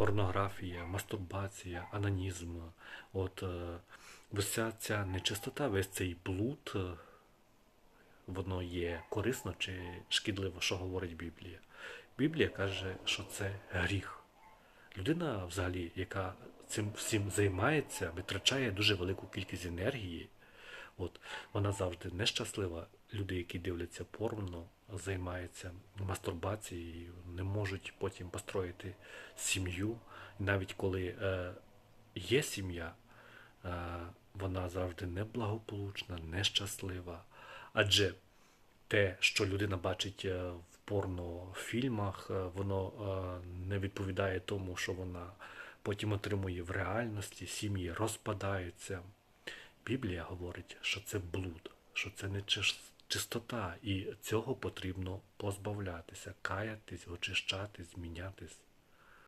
порнографія, мастурбація, анонізм. От е, вся ця нечистота, весь цей блуд, е, воно є корисно чи шкідливо, що говорить Біблія. Біблія каже, що це гріх. Людина, взагалі, яка цим всім займається, витрачає дуже велику кількість енергії. От вона завжди нещаслива. Люди, які дивляться порно, займаються мастурбацією, не можуть потім построїти сім'ю. Навіть коли е, є сім'я, е, вона завжди неблагополучна, нещаслива. Адже те, що людина бачить е, в порнофільмах, е, воно е, не відповідає тому, що вона потім отримує в реальності, сім'ї розпадаються. Біблія говорить, що це блуд, що це не чис- чистота, і цього потрібно позбавлятися, каятись, очищатись, змінятись.